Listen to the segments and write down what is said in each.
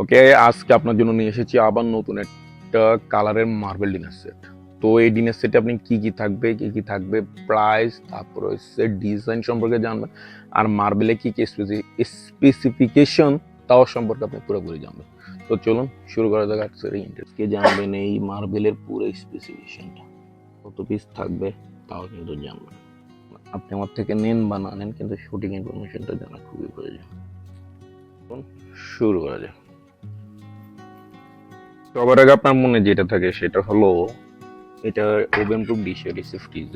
ওকে আজকে আপনার জন্য নিয়ে এসেছি আবার নতুন একটা কালারের মার্বেল ডিনার সেট তো এই ডিনার সেটে আপনি কি কি থাকবে, কি কি থাকবে প্রাইস তারপর হচ্ছে ডিজাইন সম্পর্কে জানবেন, আর মার্বেলে কি কি স্পেসিফিকেশন তাও সম্পর্কে আপনি পুরোপুরি জানবেন। তো চলুন শুরু করা যাক আজকের ইন্টারেস্টকে জানবেন এই মার্বেলের পুরো স্পেসিফিকেশনটা কত পিস থাকবে, তাও কিন্তু জানবেন আপনি আমার থেকে নেন বা না নেন, কিন্তু সঠিক ইনফরমেশনটা জানা খুবই প্রয়োজন। শুরু করা যাক। সবার আগে আপনার মনে যেটা থাকে সেটা হলো, এটা oven proof dish receive fridge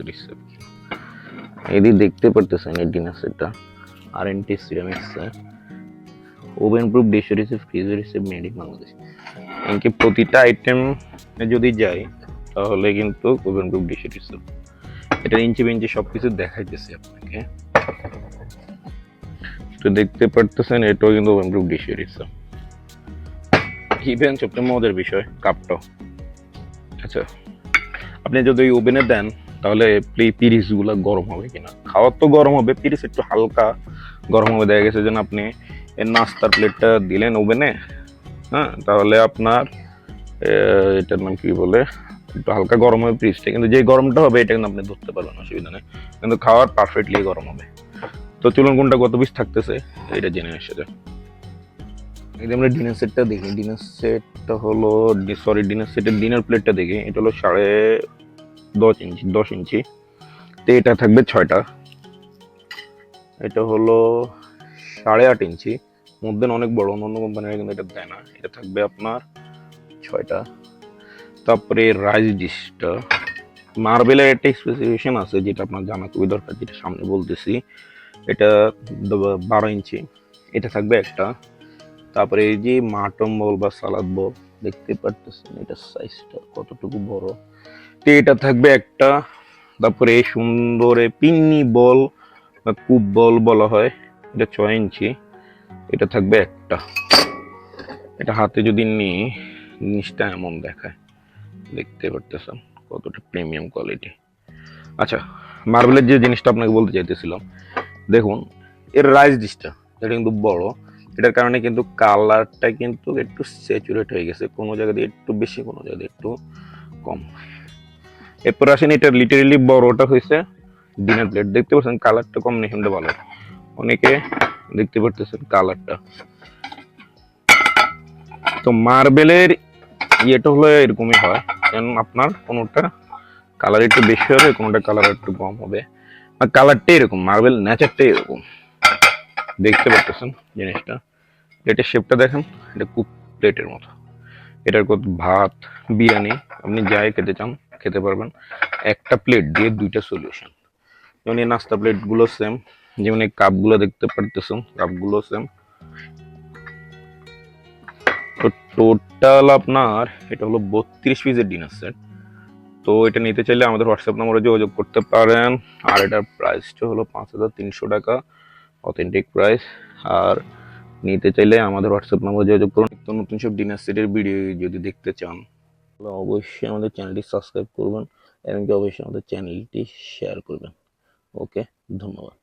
এদিকে দেখতে পারতেছেন এই ডিনার সেটটা আর N T ceramics oven proof dish receive fridge receive made in Bangladesh এমনকি প্রতিটা আইটেম যদি যাই, তাহলে কিন্তু ওভেন প্রুফ ডিশ রিসিভ এটা ইঞ্চি বেঞ্চি সব কিছু দেখাইতেছে আপনাকে। তো দেখতে পারতেছেন এটাও কিন্তু oven proof dish receive even সবচেয়ে মজার বিষয় কাপটাও আচ্ছা আপনি যদি ওভেনে দেন, তাহলে পিরিসগুলো গরম হবে কিনা? খাওয়ার তো গরম হবে পিরিস একটু হালকা গরম হবে। দেখা গেছে যেন আপনি নাস্তার প্লেটটা দিলেন ওভেনে হ্যাঁ তাহলে আপনার এটার নাম কি বলে? একটু হালকা গরম হবে পিরিসটা কিন্তু যে গরমটা হবে, এটা কিন্তু আপনি ধরতে পারবেন অসুবিধা নেই। কিন্তু খাওয়ার পারফেক্টলি গরম হবে। তো চলুন কোনটা কত পিস থাকতেছে এটা জেনে আসা যায় যদি আমরা ডিনার সেটটা দেখি ডিনার সেটটা হলো সরি ডিনার সেটের ডিনার প্লেটটা দেখি, এটা হলো সাড়ে দশ ইঞ্চি দশ ইঞ্চি। তো এটা থাকবে ছয়টা। এটা হলো সাড়ে আট ইঞ্চি। মধ্যে অনেক বড় অন্য কোম্পানিরা কিন্তু এটা দেয় না। এটা থাকবে আপনার ছয়টা। তারপরে রাইস ডিশটা মার্বেলের একটা স্পেসিফিকেশন আছে যেটা আপনার জানা খুবই দরকার, যেটা সামনে বলতেছি। এটা বারো ইঞ্চি। এটা থাকবে একটা। তারপরে এই যে মাটন বল বা সালাদ বল, দেখতে পারতেছেন এটা সাইজটা কতটুকু বড়। তো এটা থাকবে একটা, তারপরে এই সুন্দর পিন্নি বল বা কুপ বল বলা হয়, এটা ছয় ইঞ্চি, এটা থাকবে একটা। এটা হাতে যদি নিই, জিনিসটা এমন দেখায়। দেখতে পারতেছেন কতটা প্রিমিয়াম কোয়ালিটি আচ্ছা মার্বেলের যে জিনিসটা আপনাকে বলতে চাইতেছিলাম, দেখুন, এর রাইস ডিশটা এটা কিন্তু বড়। এটার কারণে কিন্তু কালারটা কিন্তু একটু স্যাচুরেট হয়ে গেছে। কোনো জায়গা দিয়ে একটু বেশি, কোনো জায়গা দিয়ে একটু কম। এরপর আসেন এটা লিটারেলি বড়টা হয়েছে ডিনার প্লেট দেখতে পাচ্ছেন কালারটা কম্বিনেশনটা ভালো। অনেকে দেখতে পারতেছেন কালারটা তো মার্বেলের ইয়েটা হলো এরকমই হয়, যেন আপনার কোনোটা কালার একটু বেশি হবে, কোনোটা কালার একটু কম হবে। আর কালারটাই এরকম, মার্বেল নেচারটাই এরকম। দেখতে পারতেছেন জিনিসটা। প্লেটের শেপটা দেখেন, এটা কুক প্লেটের মতো। এটার কত ভাত, বিরিয়ানি, আপনি যাই খেতে চান, খেতে পারবেন। একটা প্লেট দিয়ে দুইটা সলিউশন যেমন এই নাস্তা প্লেটগুলো সেম যেমন এই কাপগুলো দেখতে পারতেছেন কাপগুলো সেম তো টোটাল আপনার, এটা হলো বত্রিশ পিসের ডিনার সেট তো এটা নিতে চাইলে আমাদের হোয়াটসঅ্যাপ নম্বরে যোগাযোগ করতে পারেন। আর এটার প্রাইসটা হলো পাঁচ হাজার তিনশো টাকা। অথেন্টিক প্রাইস আর নিতে চাইলে আমাদের হোয়াটসঅ্যাপ নম্বর যোগাযোগ করুন। নিত্য নতুন সব ডিনার সেটের ভিডিও যদি দেখতে চান, তাহলে অবশ্যই আমাদের চ্যানেলটি সাবস্ক্রাইব করবেন এবং অবশ্যই আমাদের চ্যানেলটি শেয়ার করবেন। ওকে ধন্যবাদ।